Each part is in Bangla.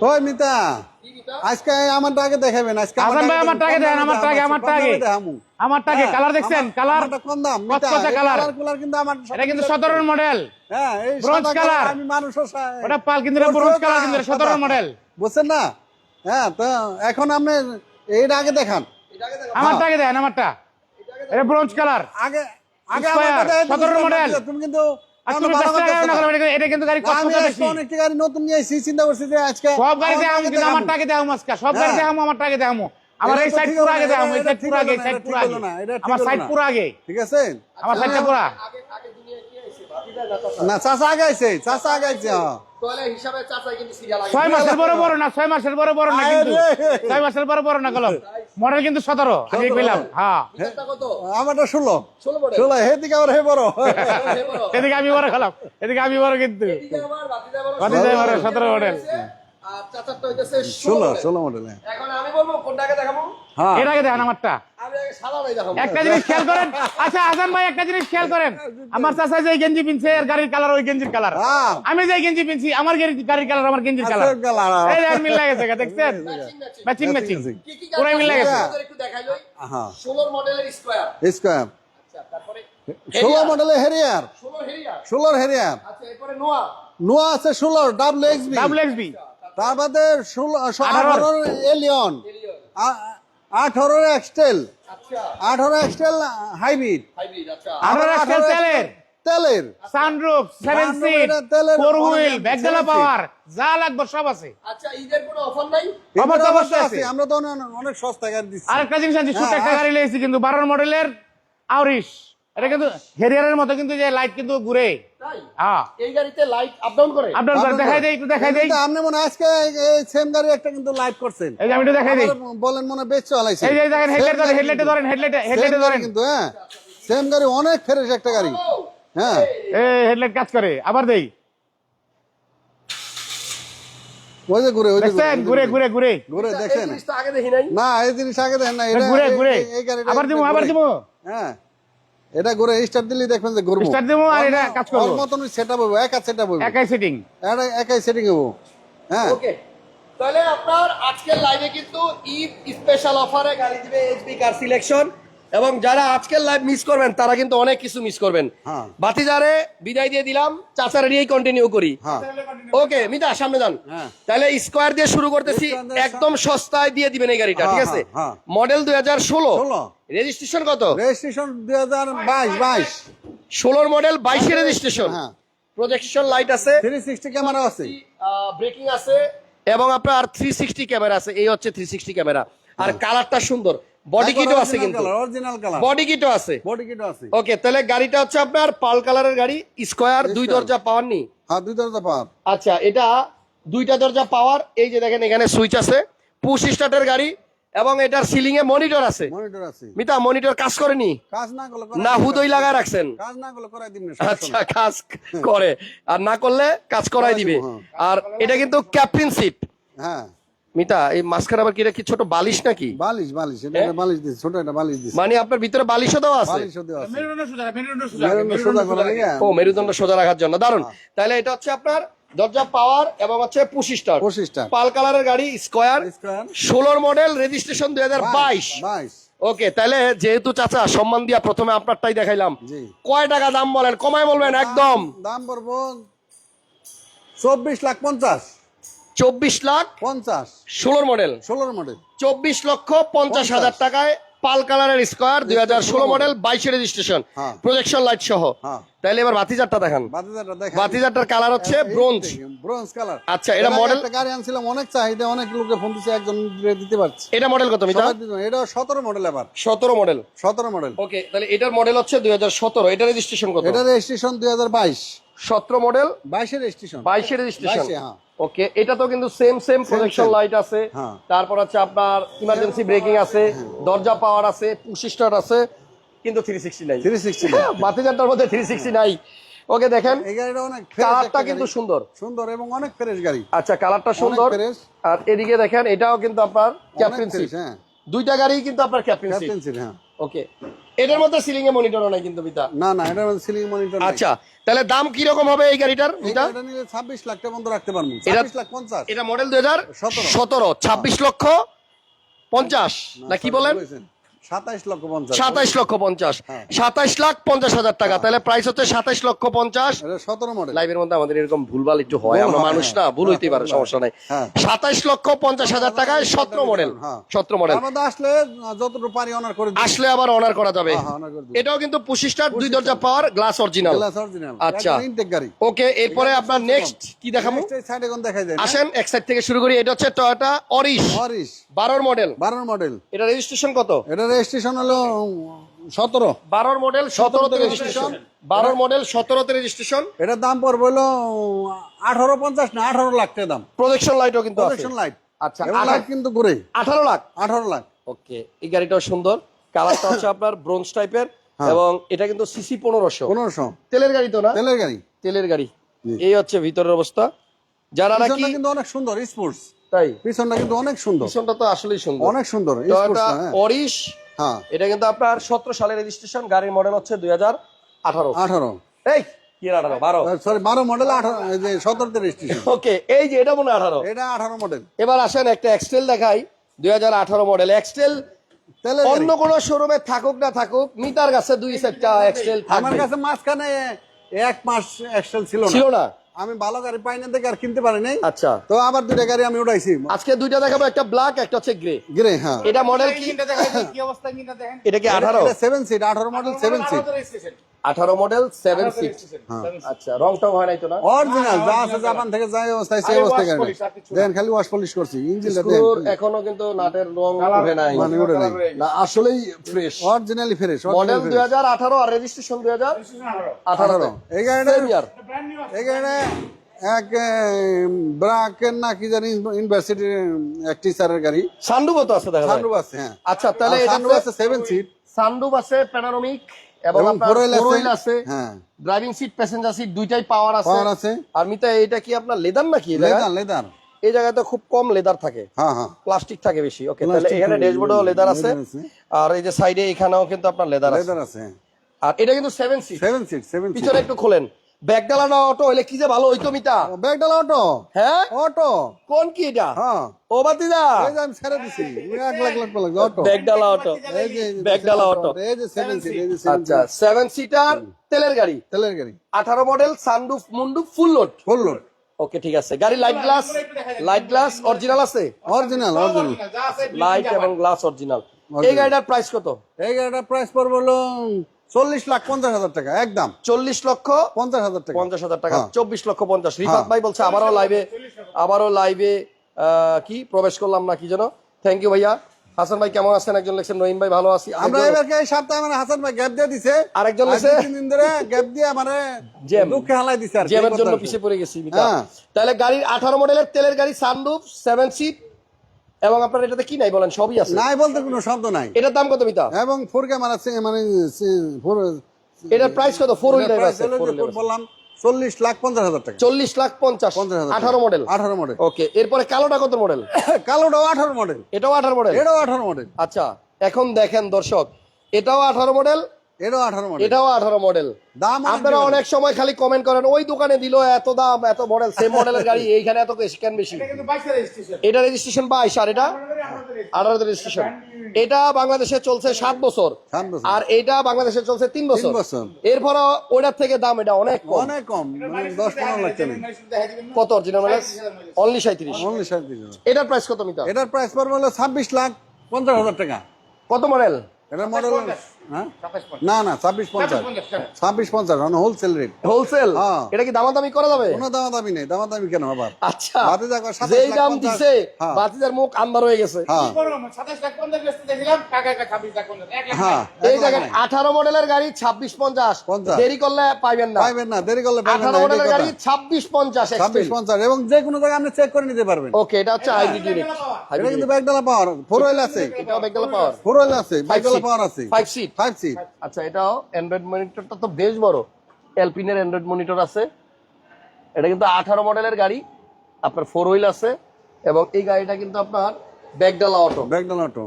ওই মিতা আজকে আমারটা আগে দেখাবেন আজকে হাসান ভাই আমারটা আগে দেন আমারটা আগে দেখামু। আমারটা আগে হ্যাঁ, কালার দেখছেন? কালার কম দাম? কচকচে এই কালার। কিন্তু আমার এটা কিন্তু সতেরোর মডেল। হ্যাঁ এই ব্রোঞ্জ কালার। কালার। আমি মানুষও সা- ওটা পাল কিন্তু ব্রোঞ্জ কালার কিন্তু সাদা। সতেরোর মডেল। বুঝছেন না? হ্যাঁ তো এখন আপনি এইটা আগে দেখান। আমারটা আগে দেন আমারটা। এটা ব্রোঞ্জ কালার। আগে আগে দেখে 17 চিন্তা model। করছ, তুমি কিন্তু না। না। এটা- কিন্তু গাড়ি অনেকটি গাড়ি নতুন নিয়ে চিন্তা করছি যে আজকে সব কিন্তু আজকে সব গাড়ি আমার এটা এই সাইড পুরো আগে না, দেখাবো এই এটা সাইড ঠিক পুরো আগে হলো এই না, সাইড পুরো আগে। হলো না, এটা ঠিক আমার সাইড পুরো আগে। ঠিক আছে? আমার সাইডটা পুরো না চাচা আগে আইছে চাচা আগে আইছে হ্যাঁ। আগে। ছয় মাসের বড় বড় না ছয় মাসের বড় বড় না কিন্তু। ছয় মাসের বড় বড় না কলম। মডেল কিন্তু সতেরো পেলাম কইলাম হ্যাঁ। আমারটা ষোলো। ষোলো হেদিকে আবার হে বড়। এদিকে আমি বড় খেলাম এদিকে আমি বড় কিন্তু। সতেরো মডেল। আর চাচারটা হইতেছে ষোলো ষোলো মডেল। এখন আমি বলব কোনটাকে দেখাবো? হ্যাঁ। এর আগে দেখেন আমারটা। একটা জিনিস খেয়াল করেন। আচ্ছা হাসান ভাই একটা জিনিস খেয়াল করেন। আমার চাচা যে গেঞ্জি পিনছে এর গাড়ির কালার ওই গেঞ্জির কালার হ্যাঁ। আমি যে গেঞ্জি পিনছি আমার গাড়ির কালার আমার গেঞ্জির কালার আচ্ছা, এই আর মিল লাগেছে দেখছেন? ম্যাচিং ম্যাচিং পুরাই মিল লাগেছে। হ্যাঁ। একটু 16 মডেলের স্কয়ার স্কোয়ার আচ্ছা তারপরে ষোলো মডেলের হেরিয়ার 16 হেরিয়ার ষোলোর হেরিয়ার আচ্ছা এরপরে নোয়া নোয়া আছে ষোলোর W X B double X B তার বাদে ষোলো আঠারোর। আঠারোর এলিয়ন এলিয়ন আঠারোর এক্সটেল। আচ্ছা। আঠারো এক্সটেল হাইব্রিড। হাইব্রিড আচ্ছা। আঠারো এক্সটেল তেলের। তেলের। সানরুফ সেভেন সিট তেলের ফোর হুইল ব্যাকডালা পাওয়ার যা লাগবে সব আছে। আচ্ছা ঈদের কোনো অফার নাই? অফার তো অবশ্যই আছে। আমরা তো অনেক- অনেক সস্তা গাড়ি দিচ্ছি। আরেকটা জিনিস আছে ছোট হ্যাঁ, একটা গাড়ি লেগেছি কিন্তু বারোর মডেলের আউরিশ। এটা কিন্তু হেরিয়ারের মতো কিন্তু যে লাইট কিন্তু ঘুরে। হ্যাঁ। এই গাড়িতে লাইট আপ ডাউন করে? আপডাউন করে দেখাই দেই একটু দেখাই দেই। আপনি মনে আজকে এই সেম গাড়ি একটা কিন্তু লাইভ করছেন। এই আমি দেখাই দেই। আবার বলেন মনে বেশ চালাইছে। এই যে দেখেন হেডলাইট ধরেন হেডলাইটে ধরেন হেডলাইটে হেডলাইটে ধরেন। কিন্তু হ্যাঁ। সেম গাড়ি অনেক ফ্রেশ একটা গাড়ি। হ্যাঁ। এই হেডলাইট কাজ করে আবার দেই। ওই যে ঘুরে ওই যে দেখছেন? ঘুরে ঘুরে ঘুরে ঘুরে। এই জিনিসটা আগে দেখি নাই। না এই জিনিস আগে দেখেন না এটা ঘুরে ঘুরে। আবার দিব আবার দিব হ্যাঁ। এটা ঘুরে স্টার্ট দিলে দেখবেন যে ঘুরবো স্টার্ট দিবো আর এটা কাজ করব। ওর মতন সেটআপ হবে একা সেটআপ হবে একাই সেটিং এটা একাই সেটিং হবে হ্যাঁ। ওকে তাহলে আপনার আজকের লাইভে কিন্তু ঈদ স্পেশাল অফারে গাড়ি দিবে এইচবি কার সিলেকশন এবং যারা আজকের লাইভ মিস করবেন তারা কিন্তু অনেক কিছু মিস করবেন। হ্যাঁ। বাতিজারে বিদায় দিয়ে দিলাম চাচারে নিয়েই কন্টিনিউ করি। হ্যাঁ। ওকে মিতা সামনে যান। হ্যাঁ। তাহলে স্কোয়ার দিয়ে শুরু করতেছি একদম সস্তায় দিয়ে দিবেন এই গাড়িটা হ্যাঁ, ঠিক আছে? হ্যাঁ, হ্যাঁ। মডেল দুই হাজার ষোলো। রেজিস্ট্রেশন কত? রেজিস্ট্রেশন দুই হাজার বাইশ বাইশ। ষোলোর মডেল বাইশে রেজিস্ট্রেশন হ্যাঁ। প্রজেকশন লাইট আছে। থ্রি সিক্সটি ক্যামেরা আছে। ব্রেকিং আছে। এবং আপনার থ্রি সিক্সটি ক্যামেরা আছে। এই হচ্ছে থ্রি সিক্সটি ক্যামেরা আর কালারটা সুন্দর। বডি কিটও আছে কিন্তু। অরিজিনাল কালার বডি কিটও আছে। বডি কিটও আছে। ওকে তাহলে গাড়িটা হচ্ছে আপনার পাল কালারের গাড়ি স্কোয়ার দুই দরজা পাওয়ার নি? হ্যাঁ দুই দরজা পাওয়ার আচ্ছা এটা দুইটা দরজা পাওয়ার এই যে দেখেন এখানে সুইচ আছে। পুশ স্টার্টের গাড়ি এবং এটার সিলিং এ মনিটর আছে। মনিটর আছে। মিতা মনিটর কাজ করেনি? কাজ না করলে না হুদই লাগায় রাখছেন। কাজ না করলে করাই দিন আচ্ছা কাজ করে। আর না করলে কাজ করাই দিবে। হ্যাঁ। আর এটা কিন্তু ক্যাপ্টেন সিট হ্যাঁ। মিতা এই মাঝখানে আবার কি এটা কি ছোট বালিশ নাকি? বালিশ বালিশ এটা বালিশ দিছে ছোট একটা বালিশ দিছে মানে আপনার ভিতরে বালিশও দেওয়া আছে? বালিশও দেওয়া আছে। মেরুদণ্ড সোজা মেরুদণ্ড মেরুদণ্ড সোজা করা ও মেরুদণ্ড সোজা রাখার জন্য। দারুণ তাহলে এটা হচ্ছে আপনার দরজা পাওয়ার এবং হচ্ছে পাল কালারের গাড়ি স্কোয়ার স্কোয়ার। ষোলোর মডেল রেজিস্ট্রেশন দুই হাজার বাইশ বাইশ। ওকে তাহলে যেহেতু চাচা সম্মান দিয়া প্রথমে আপনারটাই দেখাইলাম। জি। কয় টাকা দাম বলেন? কমায় বলবেন একদম। দাম পড়ব চব্বিশ লাখ পঞ্চাশ। চব্বিশ লাখ পঞ্চাশ। ষোলোর মডেল। ষোলোর মডেল। চব্বিশ লক্ষ পঞ্চাশ হাজার টাকায় পাল কালারের স্কোয়ার দুই হাজার ষোলো মডেল বাইশে রেজিস্ট্রেশন। প্রজেকশন লাইট সহ। হ্যাঁ। তাহলে এবার বাতিজারটা দেখান। বাতিজারটা বাতিজারটার কালার হচ্ছে ব্রোঞ্জ ব্রোঞ্জ কালার আচ্ছা, এটা একটা গাড়ি আনছিলাম অনেক চাহিদা অনেক লোকে ফোন দিচ্ছে একজন দিতে পারছি। এটা মডেল কত মিতা। এটা সতেরো মডেল এবার। সতেরো মডেল সতেরো মডেল ওকে তাহলে এটার মডেল হচ্ছে দুই হাজার সতেরো। এটা রেজিস্ট্রেশন কত? এটা রেজিস্ট্রেশন দুই হাজার বাইশ। সতেরো মডেল বাইশের রেজিস্ট্রেশন বাইশে রেজিস্ট্রেশন বাইশে, হ্যাঁ। ওকে এটা তো কিন্তু সেম সেম প্রজেকশন লাইট আছে। হ্যাঁ। তারপর হচ্ছে আপনার ইমার্জেন্সি ব্রেকিং আছে দরজা পাওয়ার আছে পুশ স্টার্ট আছে কিন্তু থ্রি সিক্সটি নাই। থ্রি সিক্সটি বাতিজারটার মধ্যে থ্রি সিক্সটি নাই। ওকে দেখেন এই গাড়িটা অনেক কালারটা কিন্তু সুন্দর। সুন্দর এবং অনেক ফ্রেশ গাড়ি। আচ্ছা কালারটা সুন্দর। আর এদিকে দেখেন এটাও কিন্তু আপনার অনেক ক্যাপ্টেন সিট হ্যাঁ। দুইটা গাড়ি কিন্তু আপনার ক্যাপ্টেন সিট হ্যাঁ। ওকে এটার মধ্যে সিলিং এ মনিটরও নাই কিন্তু পিতা না না এটার মধ্যে সিলিং মনিটর আচ্ছা তাহলে দাম কি রকম হবে এই গাড়িটার এটা এটা নিলে ছাব্বিশ লাখ টাকা পর্যন্ত রাখতে পারবেন এটা- ছাব্বিশ লাখ পঞ্চাশ। এটা মডেল দুই হাজার সতেরো। ছাব্বিশ লক্ষ পঞ্চাশ। না কি বলেন? সাতাইশ লক্ষ পঞ্চাশ। সাতাইশ লক্ষ পঞ্চাশ। হ্যাঁ। সাতাইশ লাখ পঞ্চাশ হাজার টাকা। তাহলে প্রাইস হচ্ছে সাতাইশ লক্ষ পঞ্চাশ। সতেরো মডেল লাইভের মধ্যে আমাদের এরকম ভুলভাল একটু হয়। আমরা মানুষ না হ্যাঁ। ভুল হইতে পারে সমস্যা নাই। হ্যাঁ। সাতাইশ লক্ষ পঞ্চাশ হাজার টাকায় সতেরো মডেল হ্যাঁ। সতেরো মডেল আসলে যতটুকু পারি অনার করে আসলে আবার অনার করা যাবে। হ্যাঁ, হ্যাঁ। এটাও কিন্তু পঁচিশ স্টার দুই দরজা power glass original glass original আচ্ছা। ওকে এরপরে আপনার নেক্সট কি দেখাবো? Next এই সাইডে কোন দেখা যায় আসেন এক সাইড থেকে শুরু করি। এটা হচ্ছে টয়োটা অরিশ হরিশ বারোর মডেল বারোর মডেল এটা রেজিস্ট্রেশন কত? এটা রেজিস্ট্রেশন হলো সতেরো। বারোর মডেল সতেরোতে রেজিস্ট্রেশন বারোর মডেল সতেরোতে রেজিস্ট্রেশন এটার দাম পড়বে হলো আঠারো পঞ্চাশ না আঠারো লাখ টাকা দাম। প্রজেকশন লাইটও কিন্তু আছে। প্রোটেকশন লাইট আচ্ছা, এবং কিন্তু ঘুরে। আঠারো লাখ? আঠারো লাখ। ওকে এই গাড়িটাও সুন্দর। কালারটা হচ্ছে আপনার ব্রোঞ্জ টাইপের হ্যাঁ। এবং এটা কিন্তু সিসি পনেরোশো। পনেরোশো। তেলের গাড়ি তো না? তেলের গাড়ি। তেলের গাড়ি। এই হচ্ছে ভিতরের অবস্থা। যারা নাকি কিন্তু অনেক সুন্দর স্পোর্টস তাই? পিছনটা কিন্তু অনেক সুন্দর। পিছনটা তো আসলেই সুন্দর। অনেক সুন্দর অরিশ হ্যাঁ। এটা কিন্তু আপনার সতেরো সালের রেজিস্ট্রেশন গাড়ির মডেল হচ্ছে দুই হাজার আঠারো। আঠারো। এই কি আঠারো? বারো। সরি বারো মডেল আঠারো সতেরোতে রেজিস্ট্রেশন ওকে এই যে এটা মনে আঠারো। এটা আঠারো মডেল এবার আসেন একটা এক্সটেল দেখাই দুই হাজার আঠারো মডেল এক্সটেল অন্য গাড়ি। কোন শোরুমে থাকুক না থাকুক মিটার কাছে দুই এক্সটেল আমার কাছে মাঝখানে এক মাস ছিল ছিল না? আমি ভালো গাড়ি পাই না দেখে আর কিনতে পারি নাই। আচ্ছা। তো আবার দুইটা গাড়ি আমি উঠাইছি আজকে দুইটা দেখাবো একটা ব্ল্যাক একটা হচ্ছে গ্রে গ্রে হ্যাঁ। এটা মডেল কি? কি অবস্থা দেখেন? এটা কি আঠারো? সেভেন সিট আঠারো মডেল সেভেন সিট আঠারো মডেল সেভেন সিট আচ্ছা রং টং হয়। নাই তো না? অরিজিনাল যা আছে জাপান থেকে যাই অবস্থায় সেই অবস্থায় গাড়ি না। দেখেন খালি ওয়াশ পলিশ করছি ইঞ্জিনটা দেখেন এখনও কিন্তু নাটের রং উঠে নাই। মানে উঠে নাই। না আসলেই ফ্রেশ অরিজিনালি ফ্রেশ মডেল দুই হাজার আঠারো আর রেজিস্ট্রেশন দুই হাজার আঠারো। আঠারো। এই গাড়িটা গাড়িটা এক ব্রাকের না কি জানি ইউনিভার্সিটির এক টিচারের গাড়ি। তো আছে দেখা সানরুফ আছে হ্যাঁ। আচ্ছা তাহলে এটা সানরুফ আছে সেভেন সিট সানরুফ আছে প্যানোরামিক এবং আপনার আছে হ্যাঁ। ড্রাইভিং সিট প্যাসেঞ্জার সিট দুইটাই পাওয়ার আছে। পাওয়ার আছে। আর মিতা এটা কি আপনার লেদার নাকি লেদার লেদার এই জায়গায় তো খুব কম লেদার থাকে। হ্যাঁ হ্যাঁ। প্লাস্টিক থাকে বেশি। ওকে তাহলে Plastic এখানে ড্যাশবোর্ডেও লেদার আছে। আর এই যে সাইডে এখানেও কিন্তু আপনার লেদার আছে। লেদার আছে আর এটা কিন্তু seven seat seven seat seven seat পিছনে একটু খোলেন। ব্যাগডালাটা অটো হইলে কি যে ভালো হইতো মিতা? ব্যাগ ডালা অটো? হ্যাঁ? অটো? কোন কি এটা? হ্যাঁ। ও বাতিদা এই যে আমি ছেড়ে দিছি। এক লাখ লাখ অটো। ব্যাগডালা অটো। এই যে ব্যাগডালা অটো। এই যে সেভেন সিট এই যে আচ্ছা সেভেন সিটার তেলের গাড়ি। তেলের গাড়ি। আঠারো model sunroof মুন্ডুফ full load full load okay ঠিক আছে। গাড়ি light glass light glass original আছে? অরিজিনাল অরিজিনাল লাইট এবং গ্লাস অরিজিনাল এই গাড়িটার প্রাইস কত? এই গাড়িটার প্রাইস পড়বে হলো চল্লিশ লাখ পঞ্চাশ হাজার টাকা একদম। চল্লিশ লক্ষ পঞ্চাশ হাজার টাকা। পঞ্চাশ হাজার টাকা হ্যাঁ। চব্বিশ লক্ষ পঞ্চাশ। রিফাত হ্যাঁ। ভাই বলছে আবারও লাইভে আবারও লাইভে কি? প্রবেশ করলাম না কি যেন? থ্যাংক ইউ ভাইয়া। হাসান ভাই কেমন আছেন? একজন লেখছেন রহিম ভাই ভালো আছি। আমরা আরেকজন- এবারকে এই সপ্তাহে মানে হাসান ভাই গ্যাপ দিয়ে দিছে। আরেকজন লেখছে? তিন দিন ধরে গ্যাপ দিয়ে মানে জ্যাম। দুঃখে হালাই দিছে আর জ্যামের জন্য পিছিয়ে পড়ে গেছি। হ্যাঁ। তাহলে গাড়ির আঠারো মডেলের তেলের গাড়ি সানরুফ সেভেন সিট এবং আপনার এটাতে কি নাই বলেন? সবই আছে। নাই বলতে কোনো শব্দ নাই। এটার দাম কত মিতা? এবং ফোর ক্যামেরা মানে ফোর এটার প্রাইস কত? ফোর হুইলার আছে। বললাম চল্লিশ লাখ পঞ্চাশ হাজার টাকা। চল্লিশ লাখ পঞ্চাশ পঞ্চাশ হাজার আঠারো মডেল আঠারো মডেল ওকে এরপরে কালোটা কত মডেল কালোটাও আঠারো মডেল এটাও আঠারো মডেল এটাও আঠারো মডেল আচ্ছা এখন দেখেন দর্শক এটাও আঠারো মডেল এটাও আঠারো মডেল এটাও আঠারো মডেল দাম আপনারা অনেক সময় খালি কমেন্ট করেন ওই দোকানে দিল এত দাম এত মডেল সেম মডেলের গাড়ি এইখানে এত কেন বেশি? কিন্তু বাইশে রেজিস্ট্রেশন এটা রেজিস্ট্রেশন আর এটা? আঠারোতে রেজিস্ট্রেশন এটা বাংলাদেশে চলছে সাত বছর। আর এটা বাংলাদেশে চলছে তিন বছর। এরপর ওটার থেকে দাম এটা অনেক কম। অনেক কম মানে লাখ কত অরিজিনাল অনলি হাজার। এটার প্রাইস কত মিটার? এটার প্রাইস পড়বে হলো ছাব্বিশ লাখ পঞ্চাশ হাজার টাকা। কত মডেল এটার মডেল হ্যাঁ? না না ছাব্বিশ পঞ্চাশ। পঞ্চাশ, ছাব্বিশ পঞ্চাশ। Wholesale rate wholesale. এটা কি দামাদামি করা যাবে? কোনো দামা নেই। দামা কেন আবার? আচ্ছা। বাতিজা যেই দাম দিছে। বাতিজার মুখ আন্দার হয়ে গেছে। হ্যাঁ। বললাম, সাতাশ লাখ পঞ্চাশ বেচতে দেখছিলাম, টাকা একটা ছাব্বিশ লাখ পঞ্চাশ, এক লাখ টাকা। এই এক আঠারো মডেলের গাড়ি ছাব্বিশ পঞ্চাশ। পঞ্চাশ। দেরি করলে পাইবেন না। পাইবেন না দেরি করলে আঠারো মডেলের গাড়ি ছাব্বিশ পঞ্চাশ ছাব্বিশ পঞ্চাশ এবং যে কোনো জায়গায় আপনি চেক করে নিতে পারবেন। ওকে এটা হচ্ছে হাইব্রিড ইউনিট এটা কিন্তু ব্যাগডালা পাওয়ার ফোর হুইল আছে। এটাও ব্যাকডালা পাওয়ার ফোর হুইল আছে ব্যাগডালা পাওয়ার আছে। ফাইভ সিট ফাইভ সিট আচ্ছা এটাও অ্যান্ড্রয়েড মনিটরটা তো বেশ বড়। এলপিনের অ্যান্ড্রয়েড মনিটর আছে। এটা কিন্তু আঠারো মডেলের গাড়ি। আপনার ফোর হুইল আছে এবং এই গাড়িটা কিন্তু আপনার ব্যাকডালা অটো ব্যাগডালা অটো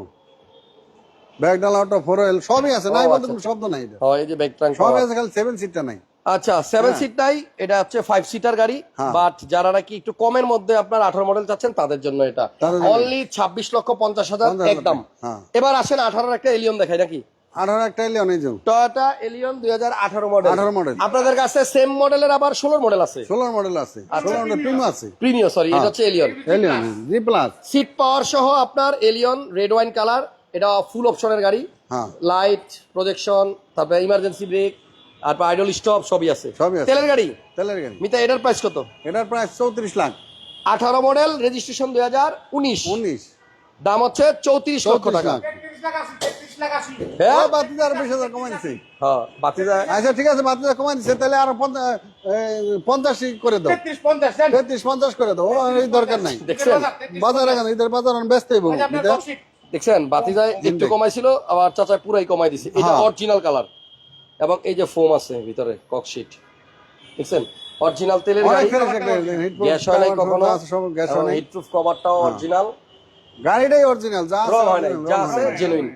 ব্যাগডাল অটো ফোর হুইল সবই আছে। নাই বলতে আচ্ছা। কোনো শব্দ নাই হয় এই যে ব্যাক ট্রাঙ্ক সবই আছে খালি সেভেন সিটটা নাই। আচ্ছা সেভেন সিট নাই এটা হচ্ছে ফাইভ সিটার গাড়ি। হ্যাঁ। বাট যারা নাকি একটু কমের মধ্যে আপনার আঠারো মডেল চাচ্ছেন তাদের জন্য এটা। অনলি ছাব্বিশ লক্ষ পঞ্চাশ হাজার একদম। হ্যাঁ। এবার আসেন আঠারোর একটা এলিয়ন দেখাই নাকি? আঠারো একটা টয়োটা এলিয়ন মডেল 18। আপনাদের কাছে সেম মডেলের আবার ষোলোর মডেল আছে? ষোলোর মডেল আছে। মডেল প্রিমো আছে। সরি এটা হচ্ছে Allion Allion G plus seat power সহ আপনার এলিয়ন রেড ওয়াইন কালার এটা ফুল অপশনের গাড়ি। হ্যাঁ। লাইট প্রজেকশন তারপরে ইমার্জেন্সি ব্রেক তারপর আইডল স্টপ সবই আছে। সবই আছে। তেলের গাড়ি? তেলের গাড়ি। মিতা এটার প্রাইস কত? এটার প্রাইস চৌত্রিশ লাখ। আঠারো মডেল রেজিস্ট্রেশন দুই হাজার উনিশ। উনিশ। দাম হচ্ছে চৌত্রিশ লক্ষ টাকা। হ্যাঁ বাতি আর বিশ হাজার কমাই দিছে। হ্যাঁ আচ্ছা ঠিক আছে বাতি কমাই দিছে তাহলে আরও পঞ্চাশ করে দাও। তেত্রিশ পঞ্চাশ দেন তেত্রিশ পঞ্চাশ করে দাও দরকার নাই। দেখছেন? বাজার এখন ঈদের বাজার ব্যস্ত হইব আচ্ছা, আপনার বুঝলে? top sheet। দেখছেন বাতি যায় একটু কমাইছিল আবার চাচা পুরাই কমাই দিছে। এটা হ্যাঁ। অরিজিনাল কালার এবং এই যে ফোম আছে ভিতরে ককশিট দেখছেন? অরিজিনাল তেলের গাড়ি। গ্যাস হয় নাই কখনো। আছে, সব গ্যাস হয় নাই। হিটপ্রুফ কভারটাও অরিজিনাল গাড়িটাই অরিজিনাল যা রং হয় নাই যা আছে জেনুইন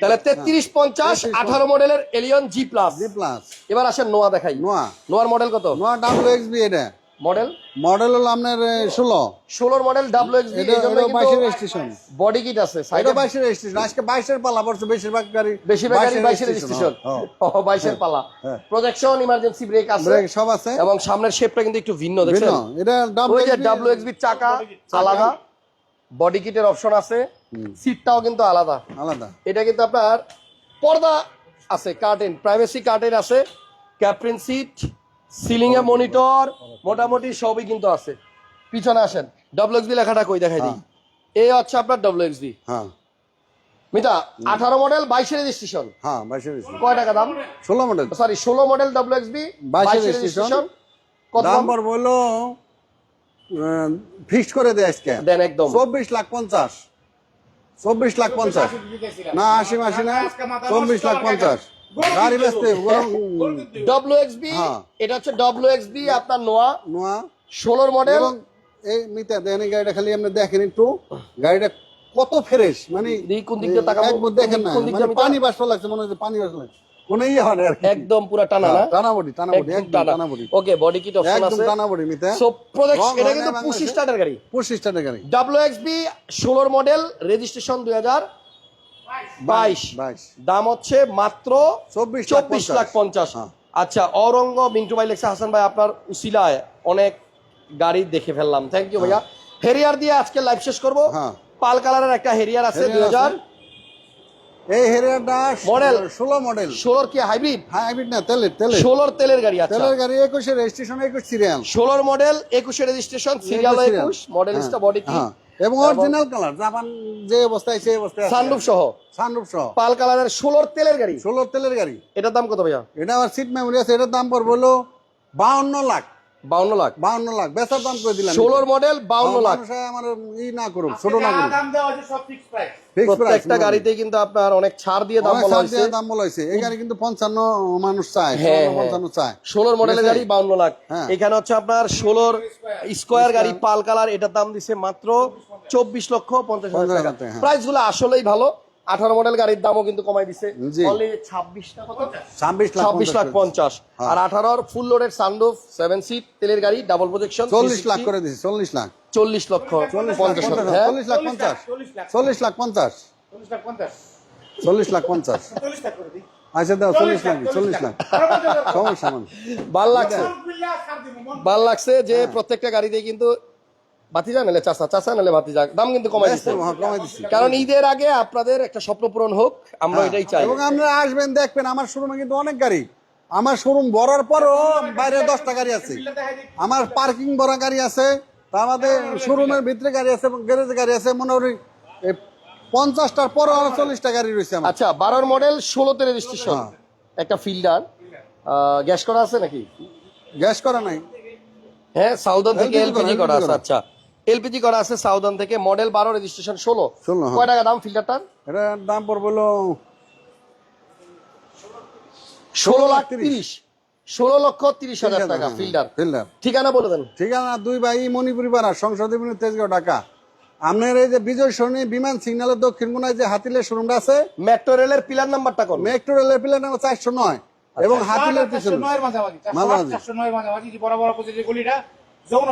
তাহলে তেত্রিশ পঞ্চাশ আঠারো মডেলের Allion G plus G plus এবার আসেন নোয়া দেখাই। নোয়া নোয়ার মডেল কত? নোয়া ডাব্লিউ এক্স বি এটা। মডেল মডেল হলো আপনার ষোলো। ষোলোর মডেল ডাব্লিউ এক্স এটা এটা বাইশের রেজিস্ট্রেশন বডি কিট আছে সাইডে বাইশের রেজিস্ট্রেশন আজকে বাইশের পালা পড়ছে বেশিরভাগ গাড়ি বেশিরভাগ গাড়ি বাইশের রেজিস্ট্রেশন হ্যাঁ, বাইশের পালা। হ্যাঁ। প্রজেকশন ইমার্জেন্সি ব্রেক আছে। ব্রেক সব আছে। এবং সামনের শেপটা কিন্তু একটু ভিন্ন দেখছেন? এটা ওই যে ডাব্লিউ ডাব্লিউ এক্স চাকা। আলাদা। বডি কিটের অপশন আছে। সিটটাও কিন্তু আলাদা। আলাদা। এটা কিন্তু আপনার পর্দা আছে কার্টেন প্রাইভেসি কার্টেন আছে ক্যাপ্রিন সিট সিলিং এ মনিটর মোটামুটি সবই কিন্তু আছে। পিছনে আসেন ডাব্লিউ এক্সবি লেখাটা কই দেখাই দিই। এই হচ্ছে আপনার ডাব্লিউ এক্সবি হ্যাঁ। মিতা আঠারো মডেল বাইশে রেজিস্ট্রেশন হ্যাঁ বাইশের রেজিস্ট্রেশন কয় টাকা দাম? ষোলো মডেল সরি ষোলো model W X B 22 registration। কত দাম পর বলল ফিক্সড করে দেয় আজকে। দেন একদম। চব্বিশ লাখ পঞ্চাশ। চব্বিশ লাখ পঞ্চাশ। না আশি মাসি না চব্বিশ লাখ পঞ্চাশ। গাড়ি বেচতে ডাব্লিউ এক্সবি হ্যাঁ। এটা হচ্ছে ডাব্লিউ এক্সবি আপনার নোয়া। নোয়া। ষোলোর মডেল এই মিতা দেন গাড়িটা খালি আপনি দেখেন একটু। গাড়িটা কত ফ্রেশ মানে কোন দিক তাকাবো? দেখেন না কোন দিক দিয়ে মানে পানি বাষ্প লাগছে মনে হচ্ছে পানি বাষ্প লাগছে। কোনো ইয়ে হয় আর। একদম পুরো টানা না? টানাবডি টানাবডি একদম একদম টানা। টানাবডি। ওকে বডি কিট অপশন একদম আছে? টানাবডি মিতা সো প্রজেক্ট এটা কিন্তু না পুশি বাংলাদেশে? স্টার্টার গাড়ি। পঁচিশ টাকা গাড়ি। ডাব্লিউ এক্সবি ষোলোর মডেল রেজিস্ট্রেশন দুই হাজার বাইশ। বাইশ দাম হচ্ছে মাত্র 24 লাখ 50 লাখ পঞ্চাশ। হ্যাঁ। আচ্ছা অরঙ্গ মিন্টু ভাই লেখছে হাসান ভাই আপনার উসিলায় অনেক গাড়ি দেখে ফেললাম। থ্যাংক ইউ ভাইয়া। হেরিয়ার দিয়ে আজকে লাইভ শেষ করব। হ্যাঁ। পাল কালারের একটা হেরিয়ার আছে Harrier দুই হাজার এই হেরিয়ারটা Model। ষোলো মডেল। ষোলোর কি হাইব্রিড? হাইব্রিড না তেলের তেলের ষোলোর তেলের গাড়ি আচ্ছা। তেলের গাড়ি একুশে রেজিস্ট্রেশন একুশ সিরিয়াল ষোলোর মডেল একুশে রেজিস্ট্রেশন সিরিয়াল একুশ মডেলিস্টা বডি কি এবং অরিজিনাল কালার জাপান যে অবস্থায় সেই অবস্থায় সানরুফ সহ। সানরুফ সহ। পাল কালারের ষোলোর তেলের গাড়ি। ষোলো তেলের গাড়ি। এটার দাম কত ভাইয়া? এটা আবার সিট মেমোরি আছে এটার দাম পড়বে হলো বাউন্ন লাখ। বাউন্ন লাখ। বাউন্ন লাখ। বেচার দাম করে দিলাম? ষোলোর মডেল বাউন্ন লাখ। আমার ই না করুক ছোট না করুক দাম দেওয়া হয়েছে সব ফিক্স প্রাইস ফিক্স প্রত্যেকটা গাড়িতেই কিন্তু আপনার অনেক ছাড় দিয়ে দাম বলা হয়েছে। দাম বলা হয়েছে। এই গাড়ি কিন্তু পঞ্চান্ন মানুষ চায় হ্যাঁ, ষোলো, পঞ্চান্ন চায়। ষোলোর মডেলের গাড়ি বাউন্ন লাখ। হ্যাঁ। এখানে হচ্ছে আপনার ষোলোর স্কোয়ার গাড়ি পাল কালার এটার দাম দিছে মাত্র চব্বিশ লক্ষ পঞ্চাশ হাজার টাকা। হাজার হ্যাঁ। প্রাইসগুলো আসলেই ভালো। আঠারো মডেল গাড়ির দামও কিন্তু কমাই দিছে। ছাব্বিশ ছাব্বিশ লাখ লাখ পঞ্চাশ। হ্যাঁ। আর আঠারোর ফুল লোডের সানরুফ সেভেন সিট তেলের গাড়ি ডাবল প্রজেকশন চল্লিশ লাখ করে দিছি চল্লিশ লাখ। চল্লিশ লক্ষ চল্লিশ লাখ পঞ্চাশ হ্যাঁ? চল্লিশ লাখ পঞ্চাশ। চল্লিশ লাখ। পঞ্চাশ। চল্লিশ লাখ পঞ্চাশ। আচ্ছা দাও চল্লিশ লাখ চল্লিশ লাখ। সমস্যা ভালো লাগছে। ভালো লাগছে যে প্রত্যেকটা গাড়িতে কিন্তু নাহলে চাষা চাষা নাহলে বাতি যাক দাম কিন্তু কমাই দিচ্ছে। হ্যাঁ, কারণ ঈদের আগে আপনাদের একটা স্বপ্ন পূরণ হোক আমরা এটাই চাই। এবং আপনারা আসবেন দেখবেন আমার শোরুমে কিন্তু অনেক গাড়ি। আমার শোরুম বড়ার পরও বাইরে দশটা গাড়ি আছে। আমার পার্কিং ভরা গাড়ি আছে তা আমাদের শোরুমের ভিতরে গাড়ি আছে এবং গ্যারেজে গাড়ি আছে মনে করি পঞ্চাশটার পরও চল্লিশটা গাড়ি রয়েছে আচ্ছা বারোর মডেল ষোলোতে রেজিস্ট্রেশন হ্যাঁ। একটা ফিল্ডার গ্যাস করা আছে নাকি? গ্যাস করা নাই। হ্যাঁ সাউদার্ন থেকে এলপিজি করা আছে আচ্ছা। এলপিজি করা আছে সাউদার্ন থেকে মডেল বারো রেজিস্ট্রেশন ষোলো। 16, হ্যাঁ। কয় টাকা দাম ফিল্টারটার? এটার দাম পড়বে হলো ষোলো লাখ তিরিশ। ষোলো লক্ষ তিরিশ হাজার টাকা ফিল্টার। ফিল্ডার ঠিকানা বলে দেন। ঠিকানা দুই ভাই মণিপুরি পাড়া সংসদ তেজগাঁও ঢাকা। আপনার এই যে বিজয় সরণি বিমান সিগন্যালের দক্ষিণ কোনায় যে হাতিলের শোরুমটা আছে মেট্রো রেলের পিলার নাম্বারটা কোন? মেট্রো রেলের প্লেন নাম্বার চারশো নয়। এবং হাতিলের পিছনে। মাঝামাঝি মাঝামাঝি। বড় গলিটা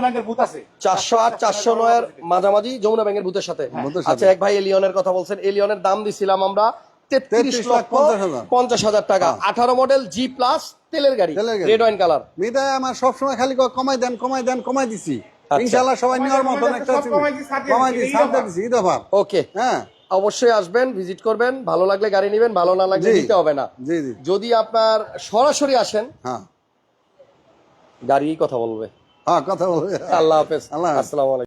ব্যাংকের বুথ আছে। মাঝামাঝি যমুনা ব্যাংকের বুথের সাথে। সাথে। আচ্ছা এক ভাই এলিয়নের কথা বলছেন। এলিয়নের দাম দিছিলাম আমরা 33 লক্ষ 50 হাজার। পঞ্চাশ হাজার টাকা। আঠারো মডেল জি প্লাস তেলের গাড়ি রেড ওয়াইন কালার আমার সবসময় খালি কমাই দেন কমাই দেন কমাই দিছি। আচ্ছা। সবাই নেওয়ার মতন একটা কমাই দিছি, ছাড় দিছি, ওকে হ্যাঁ। অবশ্যই আসবেন ভিজিট করবেন ভালো লাগলে গাড়ি নেবেন ভালো না লাগলে। নিতে হবে না। জি জি। যদি আপনার সরাসরি আসেন হ্যাঁ। গাড়ি কথা বলবে। হ্যাঁ কথা বলবে। আল্লাহ হাফেজ। আল্লাহ। আসসালামু আলাইকুম।